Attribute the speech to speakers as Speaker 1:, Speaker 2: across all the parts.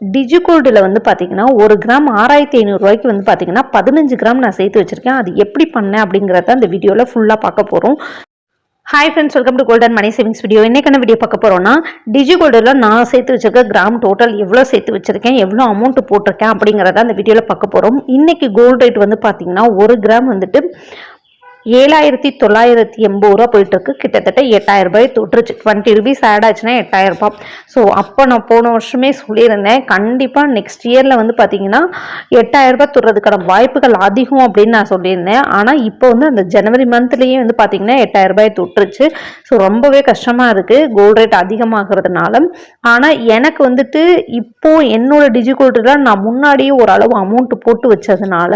Speaker 1: டிஜிகோல்டில் வந்து பார்த்தீங்கன்னா ஒரு கிராம் ஆறாயிரத்தி ஐநூறுரூவாய்க்கு வந்து பார்த்தீங்கன்னா பதினஞ்சு கிராம் நான் சேர்த்து வச்சுருக்கேன். அது எப்படி பண்ணேன் அப்படிங்கிறத அந்த வீடியோவில் ஃபுல்லாக பார்க்க போகிறோம் hi friends welcome to golden money savings video என்னைக்கான video பார்க்க போகிறோம்னா டிஜி கோல்டில் நான் சேர்த்து வச்சிருக்க கிராம் டோட்டல் எவ்வளோ சேர்த்து வச்சிருக்கேன் எவ்வளோ அமௌண்ட் போட்டிருக்கேன் அப்படிங்கிறத அந்த வீடியோவில் பார்க்க போகிறோம் இன்றைக்கி கோல்டு ரேட் வந்து பார்த்தீங்கன்னா ஒரு கிராம் வந்துட்டு ஏழாயிரத்தி தொள்ளாயிரத்தி எண்பது ரூபா போயிட்டு இருக்கு கிட்டத்தட்ட எட்டாயிரம் ரூபாய் தொட்டுருச்சு. டுவெண்ட்டி ருபீஸ் ஆட் ஆச்சுன்னா எட்டாயிரம் ரூபாய். ஸோ அப்போ நான் போன வருஷமே சொல்லியிருந்தேன். கண்டிப்பாக நெக்ஸ்ட் இயரில் வந்து பார்த்தீங்கன்னா எட்டாயிரம் ரூபாய் தொடுறதுக்கான வாய்ப்புகள் அதிகம் அப்படின்னு நான் சொல்லியிருந்தேன். ஆனால் இப்போ வந்து அந்த ஜனவரி மந்த்லேயே வந்து பார்த்தீங்கன்னா எட்டாயிரம் ரூபாய் தொட்டுருச்சு. ஸோ ரொம்பவே கஷ்டமாக இருக்குது கோல்டு ரேட் அதிகமாகிறதுனால. ஆனால் எனக்கு வந்துட்டு இப்போ என்னோட டிஜிகோல்டில் நான் முன்னாடியே ஓரளவு அமௌண்ட் போட்டு வச்சதுனால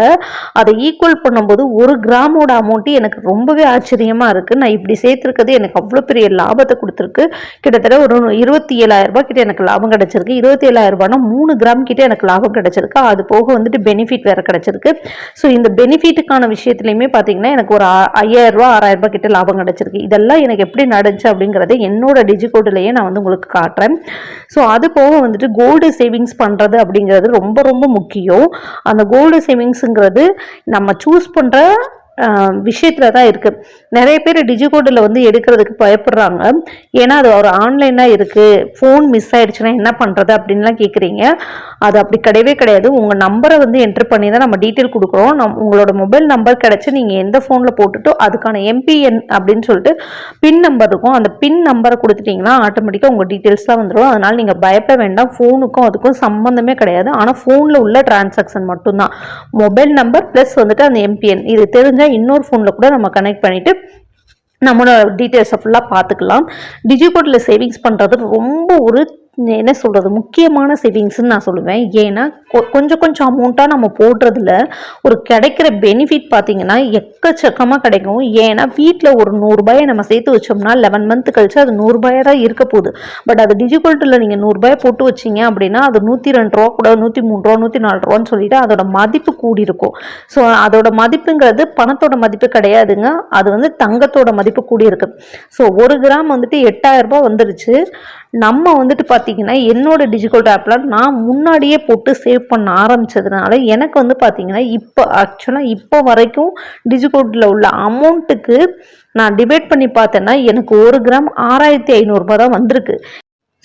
Speaker 1: அதை ஈக்குவல் பண்ணும்போது ஒரு கிராமோட அமௌண்ட்டு எனக்கு ரொம்பவே ஆச்சரியமாக இருக்குது நான் இப்படி சேர்த்துருக்கிறது எனக்கு அவ்வளோ பெரிய லாபத்தை கொடுத்துருக்கு. கிட்டத்தட்ட ஒரு இருபத்தி ஏழாயிரம் ரூபாய் கிட்ட எனக்கு லாபம் கிடைச்சிருக்கு. இருபத்தி ஏழாயிரம் ரூபாய்னா மூணு கிராம் கிட்ட எனக்கு லாபம் கிடச்சிருக்கு. அது போக வந்துட்டு பெனிஃபிட் வேறு கிடச்சிருக்கு. ஸோ இந்த பெனிஃபிட்டுக்கான விஷயத்துலையுமே பார்த்தீங்கன்னா எனக்கு ஒரு ஆ- ஐயாயிரம் ரூபா ஆறாயிரம் ரூபாய் கிட்ட லாபம் கிடைச்சிருக்கு. இதெல்லாம் எனக்கு எப்படி நடந்துச்சு அப்படிங்கிறத என்னோட டிஜிகோட்டிலேயே நான் வந்து உங்களுக்கு காட்டுறேன். ஸோ அது போக வந்துட்டு கோல்டு சேவிங்ஸ் பண்ணுறது அப்படிங்கிறது ரொம்ப ரொம்ப முக்கியம். அந்த கோல்டு சேவிங்ஸுங்கிறது நம்ம சூஸ் பண்ணுற விஷயத்தில் தான் இருக்குது நிறைய பேர் டிஜிகோடில் வந்து எடுக்கிறதுக்கு பயப்படுறாங்க. ஏன்னா அது ஒரு ஆன்லைனாக இருக்குது ஃபோன் மிஸ் ஆகிடுச்சுன்னா என்ன பண்ணுறது அப்படின்லாம் கேட்குறீங்க அது அப்படி கிடையவே கிடையாது. உங்கள் நம்பரை வந்து என்ட்ரு பண்ணி தான் நம்ம டீட்டெயில் கொடுக்குறோம். நம் உங்களோட மொபைல் நம்பர் கிடச்சி நீங்கள் எந்த ஃபோனில் போட்டுட்டோ அதுக்கான எம்பிஎன் அப்படின்னு சொல்லிட்டு பின் நம்பர் இருக்கும். அந்த பின் நம்பரை கொடுத்துட்டிங்கன்னா ஆட்டோமேட்டிக்காக உங்கள் டீட்டெயில்ஸ்லாம் வந்துடும் அதனால் நீங்கள் பயப்பட வேண்டாம். ஃபோனுக்கும் அதுக்கும் சம்மந்தமே கிடையாது. ஆனால் ஃபோனில் உள்ள டிரான்சாக்ஷன் மட்டும்தான். மொபைல் நம்பர் ப்ளஸ் வந்துட்டு அந்த எம்பிஎன் இது தெரிஞ்சால் இன்னொரு ஃபோனில் கூட நம்ம கனெக்ட் பண்ணிவிட்டு நம்மளோட டீட்டெயில்ஸை ஃபுல்லாக பார்த்துக்கலாம். டிஜிகோட்டில் சேவிங்ஸ் பண்ணுறது ரொம்ப ஒரு என்ன சொல்கிறது முக்கியமான சேவிங்ஸ்னு நான் சொல்லுவேன். ஏன்னா கொ- கொஞ்சம் கொஞ்சம் அமௌண்ட்டாக நம்ம போடுறதுல ஒரு கிடைக்கிற பெனிஃபிட் பார்த்தீங்கன்னா எக்கச்சக்கமாக கிடைக்கும். ஏன்னா வீட்டில் ஒரு நூறுரூபாயை நம்ம சேர்த்து வச்சோம்னா லெவன் மந்த் கழிச்சு அது நூறுரூபாயாக தான் இருக்க போகுது. பட் அது டிஜிகோல்ட்டில் நீங்கள் நூறுரூபாயை போட்டு வச்சீங்க அப்படின்னா அது நூற்றி ரெண்டு ரூபா கூட நூற்றி மூணு ரூபா நூற்றி நாலு ரூபான்னு சொல்லிட்டு அதோட மதிப்பு கூடி இருக்கும் ஸோ அதோட மதிப்புங்கிறது பணத்தோட மதிப்பு கிடையாதுங்க. அது வந்து தங்கத்தோட மதிப்பு கூடி இருக்கு ஸோ ஒரு கிராம் வந்துட்டு எட்டாயிரம் ரூபாய் வந்துருச்சு. நம்ம வந்துட்டு பார்த்தீங்கன்னா என்னோட டிஜிட்டல் ஆப்பில் நான் முன்னாடியே போட்டு சேவ் பண்ண ஆரம்பிச்சதுனால எனக்கு வந்து பார்த்தீங்கன்னா இப்போ ஆக்சுவலாக இப்போ வரைக்கும் டிஜிகோட்டில் உள்ள அமௌண்ட்டுக்கு நான் டிபேட் பண்ணி பார்த்தேன்னா எனக்கு ஒரு கிராம் ஆறாயிரத்தி ஐநூறுரூபா தான் வந்திருக்கு.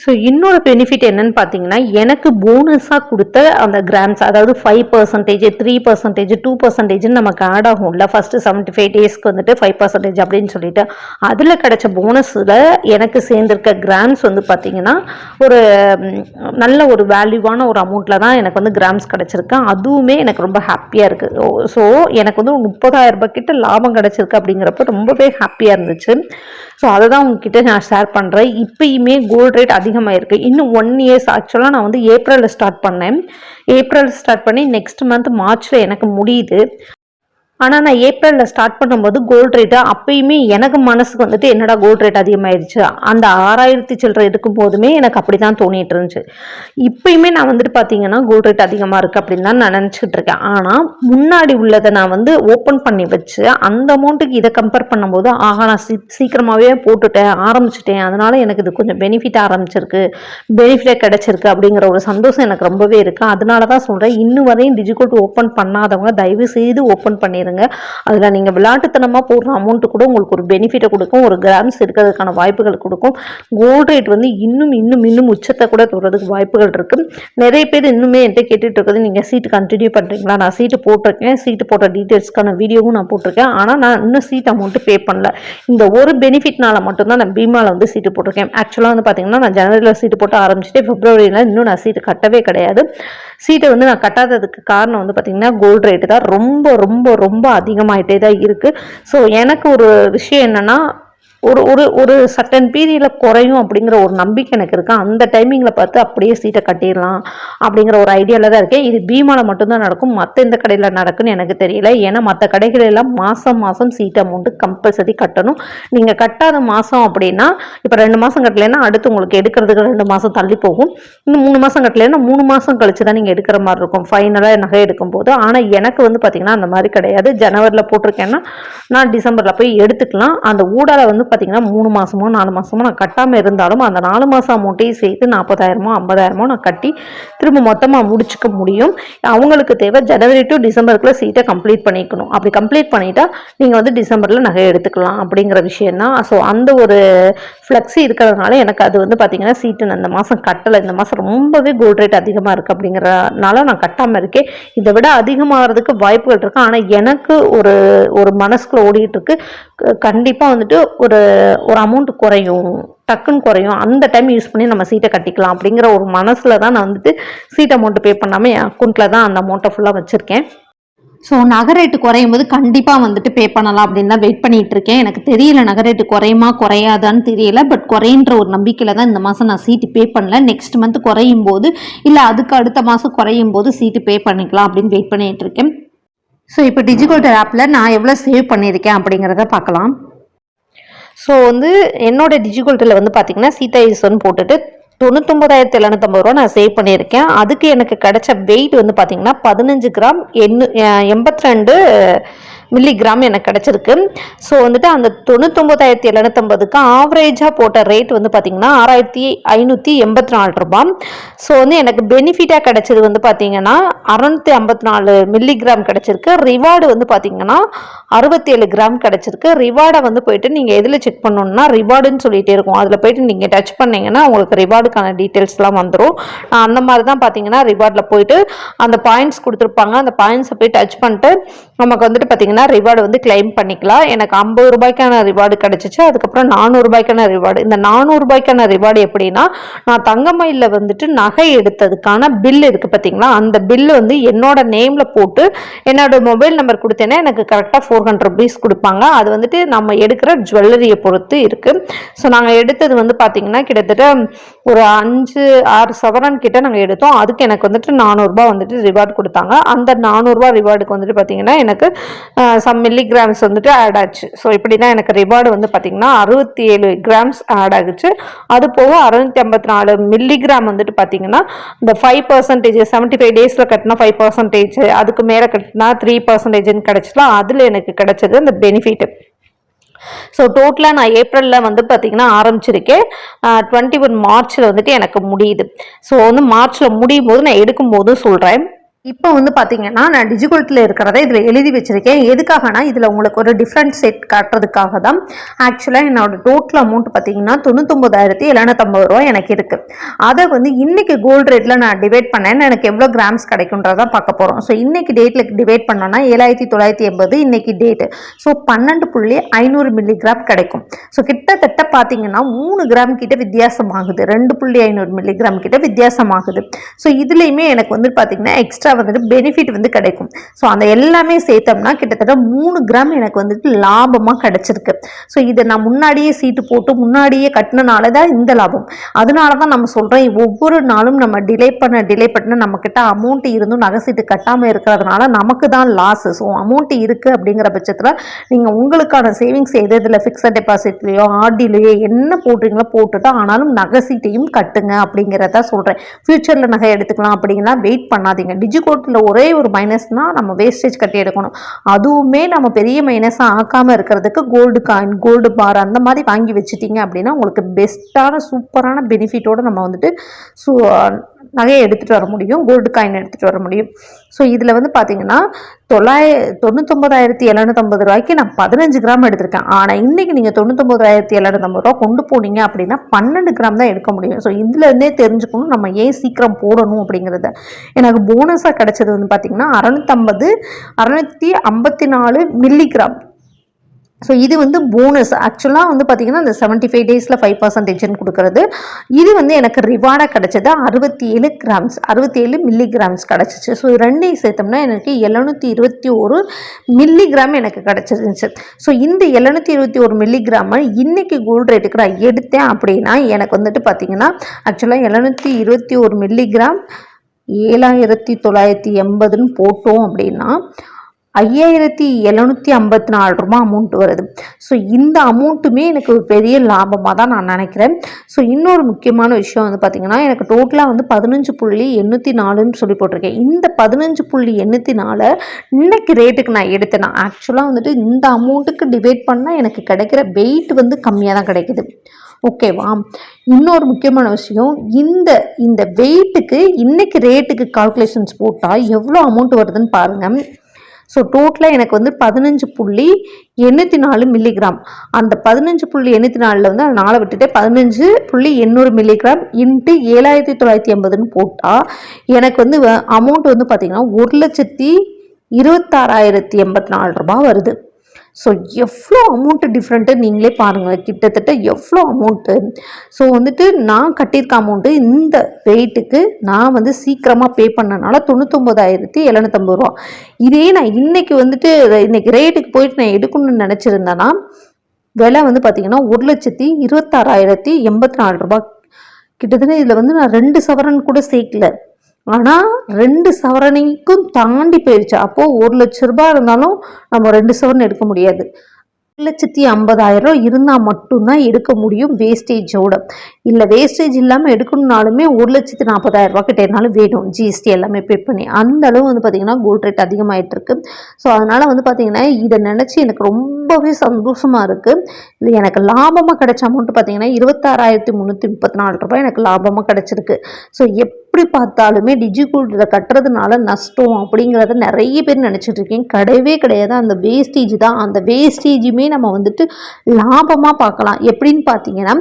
Speaker 1: ஸோ இன்னொரு பெனிஃபிட் என்னன்னு பார்த்தீங்கன்னா எனக்கு போனஸாக கொடுத்த அந்த கிராம்ஸ் அதாவது five percentage three percentage two பர்சன்டேஜ்னு நமக்கு ஆட் ஆகும்ல. ஃபஸ்ட்டு செவன்ட்டி ஃபைவ் டேஸ்க்கு வந்துட்டு ஃபைவ் பர்சன்டேஜ் அப்படின்னு சொல்லிட்டு. அதில் கிடைச்ச போனஸில் எனக்கு சேர்ந்திருக்க கிராம்ஸ் வந்து பார்த்தீங்கன்னா ஒரு நல்ல ஒரு வேல்யூவான ஒரு அமௌண்ட்டில் தான் எனக்கு வந்து கிராம்ஸ் கிடச்சிருக்கு. அதுவுமே எனக்கு ரொம்ப ஹாப்பியாக இருக்குது ஸோ எனக்கு வந்து ஒரு முப்பதாயிரம் ரூபாய் கிட்ட லாபம் கிடச்சிருக்கு அப்படிங்கிறப்ப ரொம்பவே ஹாப்பியாக இருந்துச்சு. ஸோ அதை தான் உங்ககிட்ட நான் ஷேர் பண்ணுறேன் இப்பயுமே கோல்ட் ரேட் அதிகமாயிருக்கு. இன்னும் ஒன் இயர்ஸ் ஆக்சுவலாக நான் வந்து ஏப்ரலில் ஸ்டார்ட் பண்ணேன். ஏப்ரல் ஸ்டார்ட் பண்ணி நெக்ஸ்ட் மந்த் மார்ச்சில் எனக்கு முடியுது. ஆனால் நான் ஏப்ரலில் ஸ்டார்ட் பண்ணும்போது கோல்ட் ரேட்டு அப்பயுமே எனக்கு மனசுக்கு வந்துட்டு என்னடா கோல்ட் ரேட் அதிகமாயிருச்சு? அந்த ஆறாயிரத்தி சில்லறை இருக்கும் போதுமே எனக்கு அப்படி தான் தோணிட்டு இருந்துச்சு இப்பயுமே நான் வந்துட்டு பார்த்தீங்கன்னா கோல்ட் ரேட் அதிகமாக இருக்குது அப்படின்னு தான் நான் நினச்சிட்டு இருக்கேன் ஆனால் முன்னாடி உள்ளதை நான் வந்து ஓப்பன் பண்ணி வச்சு அந்த அமௌண்ட்டுக்கு இதை கம்பேர் பண்ணும்போது ஆஹா நான் சீ சீக்கிரமாகவே போட்டுட்டேன் ஆரம்பிச்சிட்டேன். அதனால எனக்கு இது கொஞ்சம் பெனிஃபிட் ஆரம்பிச்சிருக்கு பெனிஃபிட்டாக கிடச்சிருக்கு அப்படிங்கிற ஒரு சந்தோஷம் எனக்கு ரொம்பவே இருக்குது அதனால தான் சொல்கிறேன் இன்னும் வரையும் டிஜிகோட் ஓப்பன் பண்ணாதவங்க தயவு செய்து ஓப்பன் பண்ணிடுங்க அதில் நீங்கள் விளையாட்டுத்தனமாக போடுற அமௌண்ட்டு கூட உங்களுக்கு ஒரு பெனிஃபிட்டை கொடுக்கும் ஒரு கிராம்ஸ் இருக்கிறதுக்கான வாய்ப்புகள் கொடுக்கும். கோல்ட் ரேட் வந்து இன்னும் இன்னும் இன்னும் உச்சத்தை கூட தொடுறதுக்கு வாய்ப்புகள் இருக்குது நிறைய பேர் இன்னுமே என்கிட்ட கேட்டுட்டு இருக்குது நீங்கள் சீட்டு கண்டினியூ பண்ணுறீங்களா நான் சீட்டு போட்டிருக்கேன். சீட்டு போட்ட டீட்டெயில்ஸ்க்கான வீடியோவும் நான் போட்டிருக்கேன். ஆனால் நான் இன்னும் சீட் அமௌண்ட்டு பே பண்ணல. இந்த ஒரு பெனிஃபிட்னால மட்டும்தான் நான் பீமாவில் வந்து சீட்டு போட்டிருக்கேன். ஆக்சுவலாக வந்து பார்த்தீங்கன்னா நான் ஜனவரியில் சீட்டு போட்டு ஆரம்பிச்சுட்டு பிப்ரவரியில் இன்னும் நான் சீட்டு கட்டவே கிடையாது. சீட்டை வந்து நான் கட்டாததுக்கு காரணம் வந்து பார்த்தீங்கன்னா கோல்டு ரேட்டு தான். ரொம்ப ரொம்ப ரொம்ப அதிகமாயிட்டே தான் இருக்குது ஸோ எனக்கு ஒரு விஷயம் என்னென்னா ஒரு ஒரு ஒரு சட்டன் பீரியடில் குறையும் அப்படிங்கிற ஒரு நம்பிக்கை எனக்கு இருக்குது அந்த டைமிங்கில் பார்த்து அப்படியே சீட்டை கட்டிடலாம் அப்படிங்கிற ஒரு ஐடியாவில் தான் இருக்கேன். இது பீமாவில் மட்டும்தான் நடக்கும். மற்ற எந்த கடையில் நடக்குன்னு எனக்கு தெரியல. ஏன்னா மற்ற கடைகளெல்லாம் மாதம் மாதம் சீட் அமௌண்ட்டு கம்பல்சரி கட்டணும். நீங்கள் கட்டாத மாதம் அப்படின்னா இப்போ ரெண்டு மாதம் கட்டலைன்னா அடுத்து உங்களுக்கு எடுக்கிறதுக்கு ரெண்டு மாதம் தள்ளி போகும். இன்னும் மூணு மாதம் கட்டலைன்னா மூணு மாதம் கழிச்சு தான் நீங்கள் எடுக்கிற மாதிரி இருக்கும். ஃபைனலாக நகை எடுக்கும் போது ஆனால் எனக்கு வந்து பார்த்திங்கன்னா அந்த மாதிரி கிடையாது. ஜனவரியில் போட்டிருக்கேன்னா நான் டிசம்பரில் போய் எடுத்துக்கலாம். அந்த ஊடால வந்து பார்த்தீங்கன்னா மூணு மாதமோ நாலு மாதமோ நான் கட்டாமல் இருந்தாலும் அந்த நாலு மாதம் அமௌண்ட்டையும் சேர்த்து நாற்பதாயிரமோ ஐம்பதாயிரமோ நான் கட்டி திரும்ப மொத்தமாக முடிச்சுக்க முடியும். அவங்களுக்கு தேவை ஜனவரி டு டிசம்பருக்குள்ளே சீட்டை கம்ப்ளீட் பண்ணிக்கணும். அப்படி கம்ப்ளீட் பண்ணிட்டா நீங்கள் வந்து டிசம்பரில் நகை எடுத்துக்கலாம் அப்படிங்கிற விஷயம் தான். ஸோ அந்த ஒரு ஃப்ளெக்ஸி இருக்கிறதுனால எனக்கு அது வந்து பார்த்தீங்கன்னா சீட்டு நான் இந்த மாதம் கட்டலை. இந்த மாதம் ரொம்பவே கோல்ட் ரேட் அதிகமாக இருக்குது அப்படிங்கிறனால நான் கட்டாமல் இருக்கேன். இதை விட அதிகமாகிறதுக்கு வாய்ப்புகள் இருக்குது ஆனால் எனக்கு ஒரு ஒரு மனசுக்குள்ள ஓடிட்டு இருக்கு. கண்டிப்பாக வந்துட்டு ஒரு ஒரு அமௌண்ட் குறையும். டக்குன்னு குறையும். அந்த டைம் யூஸ் பண்ணி நம்ம சீட்டை கட்டிக்கலாம் அப்படிங்கிற ஒரு மனசில் தான் நான் வந்துட்டு சீட் அமௌண்ட்டு பே பண்ணாமல் என் அக்கௌண்ட்டில் தான் அந்த அமௌண்ட்டை ஃபுல்லாக வச்சுருக்கேன். ஸோ நகை ரேட்டு குறையும் போது கண்டிப்பாக வந்துட்டு பே பண்ணலாம் அப்படின்னு தான் வெயிட் பண்ணிகிட்டு இருக்கேன். எனக்கு தெரியல நகை ரேட்டு குறையுமா குறையாதான்னு தெரியல. பட் குறையின்ற ஒரு நம்பிக்கையில் தான் இந்த மாதம் நான் சீட்டு பே பண்ணல. நெக்ஸ்ட் மந்த் குறையும் போது இல்லை அதுக்கு அடுத்த மாதம் குறையும் போது சீட்டு பே பண்ணிக்கலாம் அப்படின்னு வெயிட் பண்ணிகிட்டு இருக்கேன். ஸோ இப்போ டிஜிகோல்டர் ஆப்பில் நான் எவ்வளோ சேவ் பண்ணியிருக்கேன் அப்படிங்கிறத பார்க்கலாம். ஸோ வந்து என்னோட டிஜிகோல்டரில் வந்து பார்த்தீங்கன்னா சீதா ஈஸ்வன் போட்டுட்டு தொண்ணூத்தொம்பதாயிரத்தி எழுநூத்தம்பது ரூபா நான் சேவ் பண்ணியிருக்கேன். அதுக்கு எனக்கு கிடைச்ச வெயிட் வந்து பார்த்தீங்கன்னா பதினஞ்சு கிராம் எண்ணு எண்பத்தி ரெண்டு மில்லிகிராம் எனக்கு கிடச்சிருக்கு. ஸோ வந்துட்டு அந்த தொண்ணூத்தொம்பதாயிரத்தி எழுநூத்தம்பதுக்கு ஆவரேஜாக போட்ட ரேட் வந்து பார்த்திங்கன்னா ஆறாயிரத்தி ஐநூற்றி எண்பத்தி நாலு ரூபாய். ஸோ வந்து எனக்கு பெனிஃபிட்டாக கிடச்சது வந்து பார்த்திங்கன்னா அறநூற்றி ஐம்பத்தி நாலு மில்லிகிராம் கிடச்சிருக்கு. ரிவார்டு வந்து பார்த்திங்கன்னா அறுபத்தேழு கிராம் கிடச்சிருக்கு. ரிவார்டை வந்து போயிட்டு நீங்கள் எதில் செக் பண்ணணுன்னா ரிவார்டுன்னு சொல்லிகிட்டே இருக்கும். அதில் போயிட்டு நீங்கள் டச் பண்ணிங்கன்னா உங்களுக்கு ரிவார்டுக்கான டீட்டெயில்ஸ்லாம் வந்துடும் நான் அந்த மாதிரி தான் பார்த்தீங்கன்னா ரிவார்டில் போயிட்டு அந்த பாயிண்ட்ஸ் கொடுத்துருப்பாங்க. அந்த பாயிண்ட்ஸை போய் டச் பண்ணிட்டு நமக்கு வந்துட்டு பார்த்தீங்கன்னா ரிவார்டு வந்து கிளைம் பண்ணிக்கலாம். எனக்கு ஐம்பது ரூபாய்க்கான ரிவார்டு கிடச்சிச்சு. அதுக்கப்புறம் நானூறுபாய்க்கான ரிவார்டு இந்த நானூறுபாய்க்கான ரிவார்டு எப்படின்னா நான் தங்கமயிலில் வந்துட்டு நகை எடுத்ததுக்கான பில் இருக்குது பார்த்தீங்களா அந்த பில்லு வந்து என்னோட நேமில் போட்டு என்னோட மொபைல் நம்பர் கொடுத்தேன்னா எனக்கு கரெக்டாக ஃபோர் ஹண்ட்ரட் ருபீஸ் கொடுப்பாங்க. அது வந்துட்டு நம்ம எடுக்கிற ஜுவல்லரியை பொறுத்து இருக்குது ஸோ நாங்கள் எடுத்தது வந்து பார்த்தீங்கன்னா கிட்டத்தட்ட ஒரு அஞ்சு ஆறு சவரன் கிட்ட நாங்கள் எடுத்தோம். அதுக்கு எனக்கு வந்துட்டு நானூறுரூபா வந்துட்டு ரிவார்டு கொடுத்தாங்க. அந்த நானூறுரூவா ரிவார்டுக்கு வந்துட்டு பார்த்தீங்கன்னா எனக்கு சம் மில்லிகிராம்ஸ் வந்துட்டு ஆட் ஆச்சு. ஸோ இப்படி தான் எனக்கு ரிவார்டு வந்து பார்த்தீங்கன்னா அறுபத்தி ஏழு கிராம்ஸ் ஆட் ஆகுச்சு. அது போக அறுநூத்தி ஐம்பத்தி நாலு மில்லிகிராம் வந்துட்டு பார்த்தீங்கன்னா இந்த ஃபைவ் பர்சன்டேஜ் செவன்ட்டி ஃபைவ் டேஸில் கட்டினா ஃபைவ் பர்சன்டேஜ் அதுக்கு மேலே கட்டினா த்ரீ பர்சன்டேஜ்னு கிடச்சிலாம் அதில் எனக்கு கிடைச்சது அந்த பெனிஃபிட் ஸோ டோட்டலாக நான் ஏப்ரலில் வந்து பார்த்திங்கன்னா ஆரம்பிச்சிருக்கேன். டுவெண்ட்டி ஒன் மார்ச்சில் வந்துட்டு எனக்கு முடியுது. ஸோ வந்து மார்ச்சில் முடியும் போது நான் எடுக்கும்போது சொல்கிறேன் இப்போ வந்து பார்த்தீங்கன்னா நான் டிஜிகோல்ட்டில் இருக்கிறத இதில் எழுதி வச்சுருக்கேன். எதுக்காகனா இதில் உங்களுக்கு ஒரு டிஃப்ரெண்ட் செட் காட்டுறதுக்காக தான் ஆக்சுவலாக என்னோட டோட்டல் அமௌண்ட் பார்த்தீங்கன்னா தொண்ணூத்தொம்பதாயிரத்தி எழுநூத்தம்பது ரூபா எனக்கு இருக்குது அதை வந்து இன்றைக்கி கோல்டு ரேட்டில் நான் டிவைட் பண்ணேன். எனக்கு எவ்வளோ கிராம்ஸ் கிடைக்குன்றதான் பார்க்க போகிறோம் ஸோ இன்றைக்கி டேட்டில் டிவைட் பண்ணோன்னா ஏழாயிரத்தி தொள்ளாயிரத்தி எண்பது இன்றைக்கி டேட்டு ஸோ பன்னெண்டு புள்ளி ஐநூறு மில்லிகிராம் கிடைக்கும். ஸோ கிட்டத்தட்ட பார்த்தீங்கன்னா மூணு கிராம் கிட்ட வித்தியாசமாகுது. ரெண்டு புள்ளி ஐநூறு மில்லிகிராம் கிட்ட வித்தியாசமாகுது. ஸோ இதுலேயுமே எனக்கு வந்து பார்த்தீங்கன்னா எக்ஸ்ட்ரா வந்துட்டு பெனிஃபிட் வந்து கிடைக்கும். ஸோ அந்த எல்லாமே சேர்த்தோம்னா கிட்டத்தட்ட மூணு கிராம் எனக்கு வந்துட்டு லாபமாக கிடைச்சிருக்கு. ஸோ இதை நான் முன்னாடியே சீட்டு போட்டு முன்னாடியே கட்டினனால தான் இந்த லாபம். அதனால தான் நம்ம சொல்கிறோம் ஒவ்வொரு நாளும் நம்ம டிலே பண்ண டிலே பண்ண நம்மக்கிட்ட அமௌண்ட் இருந்தும் நகை சீட்டு கட்டாமல் இருக்கிறதுனால நமக்கு தான் லாஸ் ஸோ அமௌண்ட் இருக்குது அப்படிங்கிற பட்சத்தில் நீங்கள் உங்களுக்கான சேவிங்ஸ் எது இதில் ஃபிக்ஸட் டெபாசிட்லேயோ ஆர்டிலேயோ என்ன போடுறீங்களோ போட்டுட்டு ஆனாலும் நகை சீட்டையும் கட்டுங்க அப்படிங்கிறத சொல்கிறேன் ஃப்யூச்சரில் நகை எடுத்துக்கலாம் அப்படிங்கன்னா வெயிட் பண்ணாதீங்க. டிஜி கோட்டில் ஒரே ஒரு மைனஸ்னால் நம்ம வேஸ்டேஜ் கட்டி எடுக்கணும். அதுவுமே நம்ம பெரிய மைனஸாக ஆக்காமல் இருக்கிறதுக்கு கோல்டு காயின் கோல்டு பார் அந்த மாதிரி வாங்கி வச்சுட்டீங்க அப்படின்னா உங்களுக்கு பெஸ்ட்டான சூப்பரான பெனிஃபிட்டோடு நம்ம வந்துட்டு சூ நகையை எடுத்துகிட்டு வர முடியும் கோல்டு காயின் எடுத்துகிட்டு வர முடியும். ஸோ இதில் வந்து பார்த்தீங்கன்னா தொள்ளாய தொண்ணூத்தொம்பதாயிரத்தி எழுநூத்தம்பது ரூபாய்க்கு நான் பதினஞ்சு கிராம் எடுத்திருக்கேன். ஆனால் இன்றைக்கி நீங்கள் தொண்ணூத்தொம்பதாயிரத்தி எழுநூத்தம்பது ரூபா கொண்டு போனீங்க அப்படின்னா பன்னெண்டு கிராம் தான் எடுக்க முடியும். ஸோ இதுலேருந்தே தெரிஞ்சுக்கணும் நம்ம ஏன் சீக்கிரம் போடணும் அப்படிங்கிறத. எனக்கு போனஸாக கிடச்சது வந்து பார்த்திங்கன்னா அறநூற்றம்பது அறநூற்றி ஐம்பத்தி நாலு மில்லிகிராம் ஸோ இது வந்து போனஸ் ஆக்சுவலாக வந்து பார்த்திங்கன்னா இந்த செவன்ட்டி ஃபைவ் டேஸில் ஃபைவ் பர்சன்டேஜ்னு கொடுக்குறது. இது வந்து எனக்கு ரிவார்டாக கிடச்சது அறுபத்தி ஏழு கிராம்ஸ் அறுபத்தி ஏழு மில்லி கிராம்ஸ் கிடச்சிச்சு ஸோ ரெண்டையும் சேர்த்தோம்னா எனக்கு எழுநூற்றி இருபத்தி ஒரு மில்லி கிராம் எனக்கு கிடச்சிருந்துச்சு. ஸோ இந்த எழுநூற்றி இருபத்தி ஒரு மில்லி கிராமை இன்றைக்கி கோல்டு ரேட்டுக்கு நான் எடுத்தேன் அப்படின்னா எனக்கு வந்துட்டு பார்த்திங்கன்னா ஆக்சுவலாக எழுநூற்றி இருபத்தி ஒரு மில்லி கிராம் ஏழாயிரத்தி தொள்ளாயிரத்தி எண்பதுன்னு போட்டோம் அப்படின்னா ஐயாயிரத்தி எழுநூற்றி ஐம்பத்தி நாலு ரூபா அமௌண்ட் வருது. ஸோ இந்த அமௌண்ட்டுமே எனக்கு ஒரு பெரிய லாபமாக தான் நான் நினைக்கிறேன். ஸோ இன்னொரு முக்கியமான விஷயம் வந்து பார்த்திங்கன்னா எனக்கு டோட்டலாக வந்து பதினஞ்சு புள்ளி எண்ணூற்றி நாலுன்னு சொல்லி போட்டிருக்கேன். இந்த பதினஞ்சு புள்ளி எண்ணூற்றி நாலு இன்னைக்கு ரேட்டுக்கு நான் எடுத்தேன். ஆக்சுவலாக வந்துட்டு இந்த அமௌண்ட்டுக்கு டிவைட் பண்ணால் எனக்கு கிடைக்கிற வெயிட் வந்து கம்மியாக தான் கிடைக்குது ஓகேவா இன்னொரு முக்கியமான விஷயம் இந்த இந்த வெயிட்டுக்கு இன்னைக்கு ரேட்டுக்கு கால்குலேஷன்ஸ் போட்டால் எவ்வளோ அமௌண்ட் வருதுன்னு பாருங்கள் ஸோ டோட்டலாக எனக்கு வந்து பதினஞ்சு புள்ளி எண்ணூற்றி நாலு மில்லிகிராம் அந்த பதினஞ்சு புள்ளி எண்ணூற்றி நாலில் வந்து அதை நாளை விட்டுட்டு பதினஞ்சு புள்ளி எண்ணூறு மில்லிகிராம் இன்ட்டு ஏழாயிரத்தி தொள்ளாயிரத்தி ஐம்பதுன்னு போட்டால் எனக்கு வந்து அமௌண்ட் வந்து பார்த்திங்கன்னா ஒரு லட்சத்தி இருபத்தாறாயிரத்தி எண்பத்தி நாலு ரூபாய் வருது. ஸோ எவ்வளோ அமௌண்ட்டு டிஃப்ரெண்ட்டு நீங்களே பாருங்கள் கிட்டத்தட்ட எவ்வளோ அமௌண்ட்டு ஸோ வந்துட்டு நான் கட்டியிருக்க அமௌண்ட்டு இந்த ரேட்டுக்கு நான் வந்து சீக்கிரமாக பே பண்ணனால தொண்ணூத்தொம்பதாயிரத்தி எழுநூத்தம்பது ரூபா. இதே நான் இன்றைக்கி வந்துட்டு இன்றைக்கி ரேட்டுக்கு போயிட்டு நான் எடுக்கணும்னு நினச்சிருந்தேன்னா விலை வந்து பார்த்திங்கன்னா ஒரு லட்சத்தி இருபத்தாறாயிரத்தி எண்பத்தி நாலு ரூபா. கிட்டத்தட்ட இதில் வந்து நான் ரெண்டு சவரன் கூட சேர்க்கல. ஆனால் ரெண்டு சவரனைக்கும் தாண்டி போயிடுச்சு அப்போது ஒரு லட்ச ரூபாய் இருந்தாலும் நம்ம ரெண்டு சவரன் எடுக்க முடியாது. ஒரு லட்சத்தி ஐம்பதாயிரம் இருந்தால் மட்டும்தான் எடுக்க முடியும் வேஸ்டேஜோட இல்லை வேஸ்டேஜ் இல்லாமல் எடுக்கணுனாலுமே ஒரு லட்சத்தி நாற்பதாயிரம் ரூபா கிட்டேனாலும் வேணும். ஜிஎஸ்டி எல்லாமே பே பண்ணி. அந்த அளவு வந்து பார்த்திங்கன்னா கோல்ட் ரேட் அதிகமாகிட்டு இருக்கு. ஸோ அதனால் வந்து பார்த்திங்கன்னா இதை நினச்சி எனக்கு ரொம்ப ரொம்பவே சந்தோஷமாக இருக்குது இது எனக்கு லாபமாக கிடைச்ச அமௌண்ட் பார்த்திங்கன்னா இருபத்தாறாயிரத்தி முந்நூற்றி முப்பத்தி நாலு ரூபாய் எனக்கு லாபமாக கிடச்சிருக்கு. ஸோ எப்படி பார்த்தாலுமே டிஜிகோல்ட் இதை கட்டுறதுனால நஷ்டம் அப்படிங்கிறத நிறைய பேர் நினச்சிட்டு கிடையவே கிடையாது. அந்த வேஸ்டேஜ் தான். அந்த வேஸ்டேஜுமே நம்ம வந்துட்டு லாபமாக பார்க்கலாம். எப்படின்னு பார்த்தீங்கன்னா